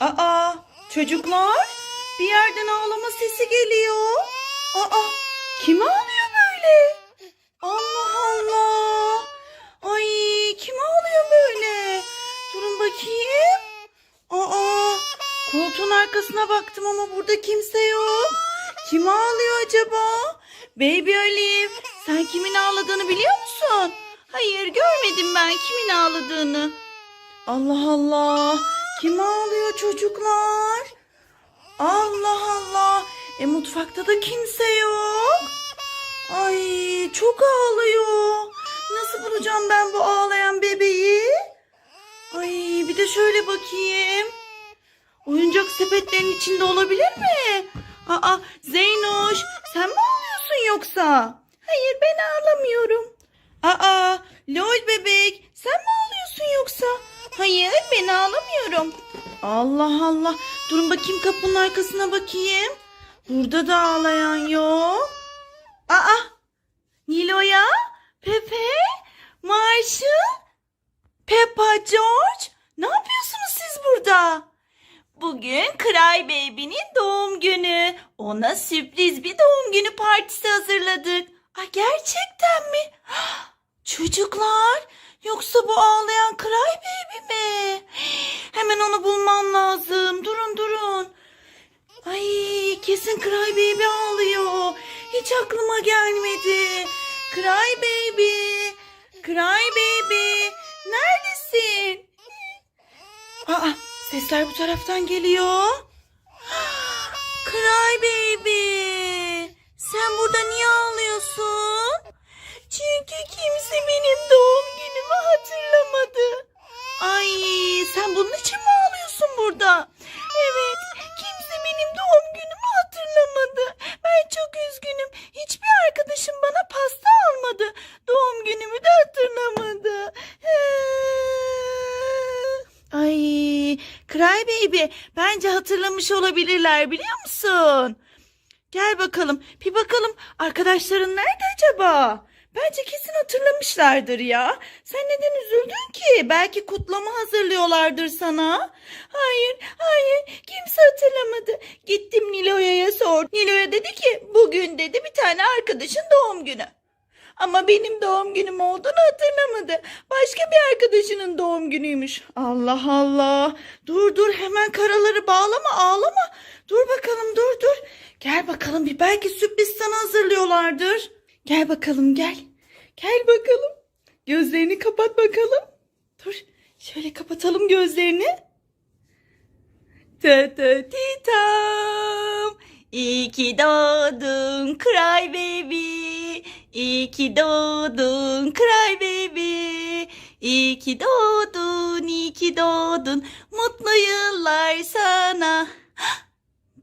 Aa, çocuklar bir yerden ağlama sesi geliyor. Aa, kim ağlıyor böyle? Allah Allah. Ay, kim ağlıyor böyle? Durun bakayım. Aa, koltuğun arkasına baktım ama burada kimse yok. Kim ağlıyor acaba? Baby Olive, sen kimin ağladığını biliyor musun? Hayır, görmedim ben kimin ağladığını. Allah Allah. Kim ağlıyor çocuklar? Allah Allah. E mutfakta da kimse yok. Ay çok ağlıyor. Nasıl bulacağım ben bu ağlayan bebeği? Ay bir de şöyle bakayım. Oyuncak sepetlerinin içinde olabilir mi? Aa Zeynoş sen mi ağlıyorsun yoksa? Hayır ben ağlamıyorum. Aa lol bebek sen mi ağlıyorsun yoksa? Hayır ben ağlamıyorum. Allah Allah. Durun bakayım kapının arkasına bakayım. Burada da ağlayan yok. Aa Nilo'ya, Pepe, Marshall, Peppa George. Ne yapıyorsunuz siz burada? Bugün Cry Baby'nin doğum günü. Ona sürpriz bir doğum günü partisi hazırladık. Ay gerçekten mi? Çocuklar, yoksa bu ağlayan Cry Baby mi? Hemen onu bulmam lazım. Durun durun. Ay kesin Cry Baby ağlıyor. Hiç aklıma gelmedi. Cry Baby. Cry Baby. Neredesin? Aa sesler bu taraftan geliyor. Cry Baby. Sen burada niye ağlıyorsun? Çünkü kimse benim doğum günümü hatırlamadı. Ay sen bunun için mi ağlıyorsun burada? Evet kimse benim doğum günümü hatırlamadı. Ben çok üzgünüm. Hiçbir arkadaşım bana pasta almadı. Doğum günümü de hatırlamadı. Ay Cry Baby bence hatırlamış olabilirler biliyor musun? Gel bakalım bir bakalım arkadaşların nerede acaba? Bence kesin hatırlamışlardır ya. Sen neden üzüldün ki? Belki kutlama hazırlıyorlardır sana. Hayır, hayır. Kimse hatırlamadı. Gittim Nilo'ya sordum. Nilo'ya dedi ki bugün dedi bir tane arkadaşın doğum günü. Ama benim doğum günüm olduğunu hatırlamadı. Başka bir arkadaşının doğum günüymüş. Allah Allah. Dur dur hemen karaları bağlama ağlama. Dur bakalım dur dur. Gel bakalım bir belki sürpriz sana hazırlıyorlardır. Gel bakalım gel. Gel bakalım. Gözlerini kapat bakalım. Dur şöyle kapatalım gözlerini. Tı tı ti tam. İyi ki doğdun cry baby. İyi ki doğdun cry baby. İyi ki doğdun, iyi ki doğdun. Mutlu yıllar sana.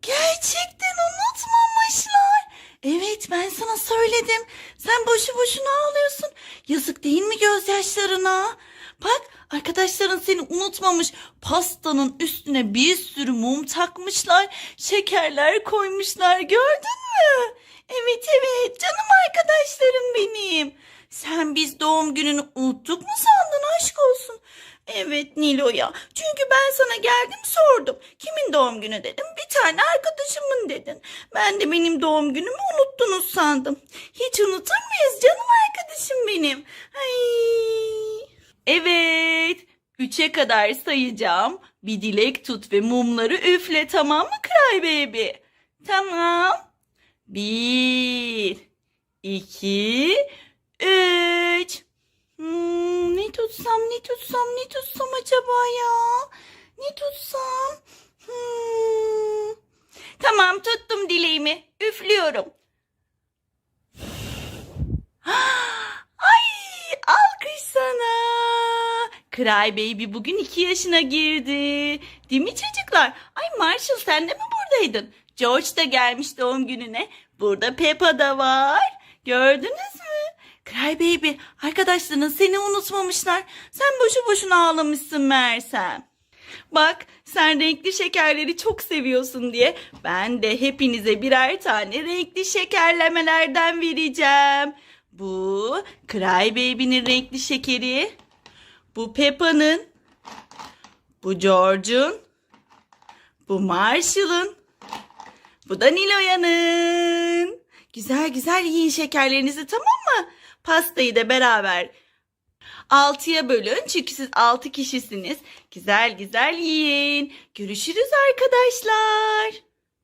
Gerçekten unutmamışlar. Evet ben sana söyledim. Sen boşu boşuna ağlıyorsun. Yazık değil mi gözyaşlarına? Bak arkadaşların seni unutmamış. Pastanın üstüne bir sürü mum takmışlar. Şekerler koymuşlar. Gördün mü? Evet evet canım arkadaşlarım benim. Sen biz doğum gününü unuttuk mu sandın aşk olsun? Evet Nilo'ya. Çünkü ben sana geldim sordum. Kimin doğum günü dedim. Bir tane arkadaşımın dedin. Ben de benim doğum günümü unuttunuz sandım. Hiç unutur muyuz canım arkadaşım benim? Ay. Evet. Üçe kadar sayacağım. Bir dilek tut ve mumları üfle tamam mı Cry Baby? Tamam. Bir, iki, üç. Hmm, ne tutsam ne tutsam ne tutsam acaba ya? Ne tutsam? Hmm. Tamam tuttum dileğimi. Üflüyorum. Ay alkış sana. Cry Baby bugün iki yaşına girdi. Değil mi çocuklar? Ay Marshall sen de mi buradaydın? George da gelmiş doğum gününe. Burada Peppa da var. Gördünüz mü? Cry Baby arkadaşların seni unutmamışlar. Sen boşu boşuna ağlamışsın Mersem. Bak sen renkli şekerleri çok seviyorsun diye ben de hepinize birer tane renkli şekerlemelerden vereceğim. Bu Cry Baby'nin renkli şekeri. Bu Peppa'nın. Bu George'un. Bu Marshall'ın. Bu da Niloya'nın. Güzel güzel yiyin şekerlerinizi tamam mı? Pastayı da beraber altıya bölün. Çünkü siz altı kişisiniz. Güzel güzel yiyin. Görüşürüz arkadaşlar.